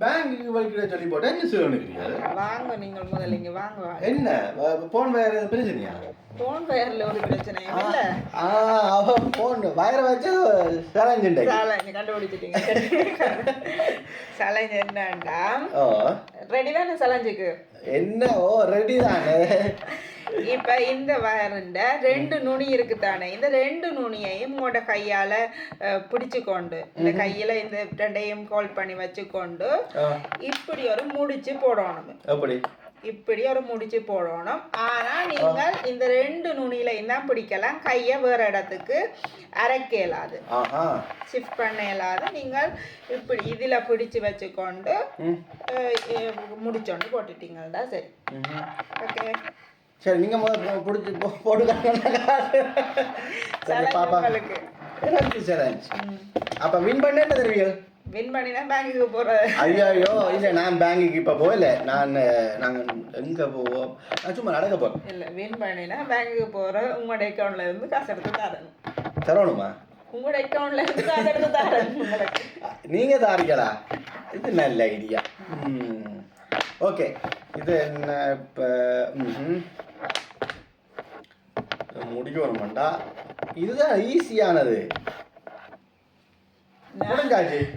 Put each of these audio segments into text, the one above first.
பேங்குக்கு வலிக்கிற சொல்லி போட்டா என்ன செய்யணும் வாங்க நீங்கள் முதல்ல இங்க வாங்க என்ன? போன் எதுவும் பிரச்சனையா? போன் பெயர்ல ஒரு பிரச்சனையும் இல்ல. ஆ அவ போன் வயர வச்சு சேலஞ்சு கண்டுபிடிச்சிட்டீங்க. சேலஞ்ச் என்னண்டா? ஓ. ரெடி தானே சேலஞ்சுக்கு? என்ன? ஓ ரெடி தானே. இப்ப இந்த வயருண்ட ரெண்டு நுனி இருக்கு தானே. இந்த ரெண்டு நுனியையும் உங்களோட கையால அஹ், பிடிச்சுக்கொண்டு இந்த கையில இந்த ரெண்டையும் கோல் பண்ணி வச்சுக்கொண்டு இப்படி ஒரு முடிச்சு போடணும். எப்படி இப்படி ஒரு முடிச்சு போடணும். ஆனா நீங்கள் இந்த ரெண்டு நுனியிலையும் தான் பிடிக்கலாம். கையை வேற இடத்துக்கு அரைக்க இயலாது. ஷிஃப்ட் பண்ண இயலாது. நீங்கள் இப்படி இதுல பிடிச்சு வச்சுக்கொண்டு முடிச்சோண்டு போட்டுட்டீங்கள்டா சரி. ஓகே சரி நீங்க முதல்ல பிடிச்சி சரி பாப்பா. சேலஞ்ச் அப்ப வின் பண்ண என்ன தெரிவியல் வின் பண்ணினா பேங்குக்கு போற ஐயோ இல்ல நான் பேங்குக்கு இப்ப போகல. நான் நாங்க எங்க போவோம்? நான் சும்மா நடக்க போறேன். இல்ல வின் பண்ணினா பேங்குக்கு போற. உங்களோட அக்கௌண்ட்ல இருந்து காசு எடுத்து தரணும். தரணுமா? உங்களோட அக்கௌண்ட்ல இருந்து காசு எடுத்து தரணும் உங்களுக்கு. நீங்க தாரிகளா இது நல்ல ஐடியா ஓகே. இது என்ன இப்போ முடிக்கணுமாண்டா இதுதான் ஈஸியானது.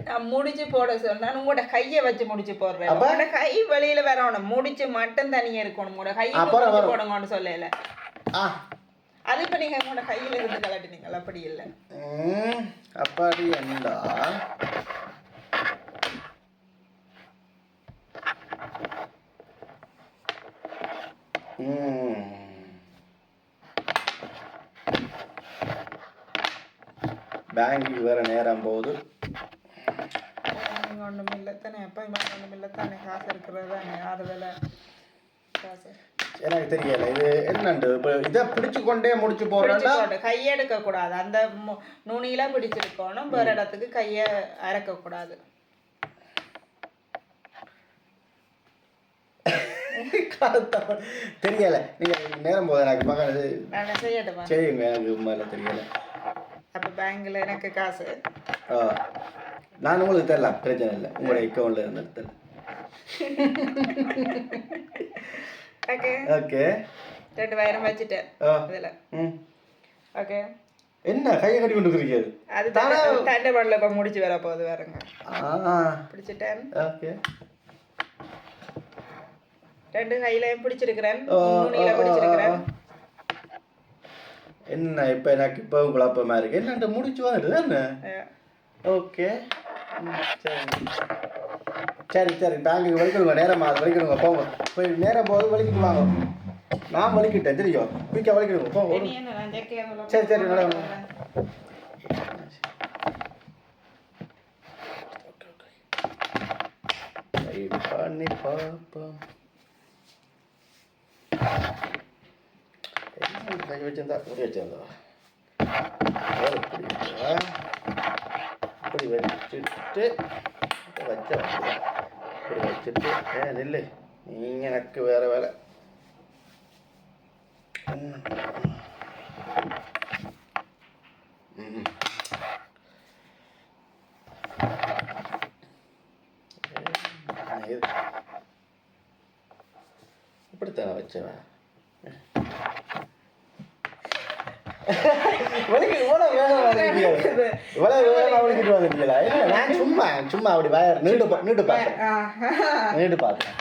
நான் முடிச்சு போட சொன்னா உங்களோட கையை வச்சு முடிச்சு போடுறேன்? உங்களோட கை வெளியில வரணும் முடிச்சு மட்டும் தனியா இருக்கணும். உங்களோட வரும். போடுங்கன்னு சொல்லல. அது இப்ப நீங்க உங்களோட கையில இருந்து கலட்டினீங்க அப்படி இல்ல. அப்படி என்றா ம். பேங்குக்கு வேற நேரம் போகுது. ஒண்ணும் இல்ல தானே இவன் ஒண்ணும் இல்ல தானே காசு இருக்கிறது தானே ஆறு வேலை காசு. எனக்கு தெரியல இது என்னண்டு இப்போ இதை பிடிச்சு கொண்டே முடிச்சு பிடிச்சு போறேன்னா போட்டு கையை எடுக்க கூடாது அந்த மு- நுனியில பிடிச்சிருக்கணும் வேற இடத்துக்கு கையை அரைக்க கூடாது தெரியல நீங்க நேரம் போகுது எனக்கு செய்யட்டுமா? சரிங்க எனக்கு தெரியல. பேங்க்ல எனக்கு காசு. நான் உங்களுக்கு தரலாம் பிரச்சனை இல்லை. உங்களோட அக்கௌண்ட்ல இருந்து தரலாம். ஓகே ஓகே ரெண்டு வயிறம் வச்சுட்டேன் இதுல. ஓகே என்ன கையை கட்டி கொண்டு இருக்கிறீங்க அது தண்டை பாடல இப்ப முடிச்சு வர போகுது வேறங்க பிடிச்சிட்டேன். ஓகே ரெண்டு கையிலையும் பிடிச்சிருக்கிறேன். பிடிச்சிருக்கிறேன். என்ன இப்போ எனக்கு இப்போ குழப்பமா இருக்கு? என்னண்ட முடிச்சு வந்துட்டு தானே. ஓகே. சரி. சரி சரி. பேங்குக்கு வலிக்கணுங்க. நேரமா அது வலிக்கணுங்க. போங்க. போய் நேரம் போது வலிக்கிட்டு வாங்க. நான் வலிக்கிட்டேன் தெரியும். குயிக்காக வலிக்கணுங்க. போங்க. என்ன சரி, சரி. Try பண்ணி பார்ப்போம் என்ன கை வச்சிருந்தா இப்படி வச்சிருந்தா இப்படி வச்சுட்டு வச்ச இப்படி வச்சுட்டு ஏ நில்லு நீங்க எனக்கு வேற வேலை இப்படித்தான் வச்சவன் வலிக்கு இவ்வளவு வேகம் வலிக்குது. இவ்வளவு வேகமா வலிக்கிட்டு வந்துட்டீங்களா? இல்ல, நான் சும்மா சும்மா அப்படி வயர் நீண்டு பா- நீண்டு பார்த்தேன். நீண்டு பார்த்தேன்.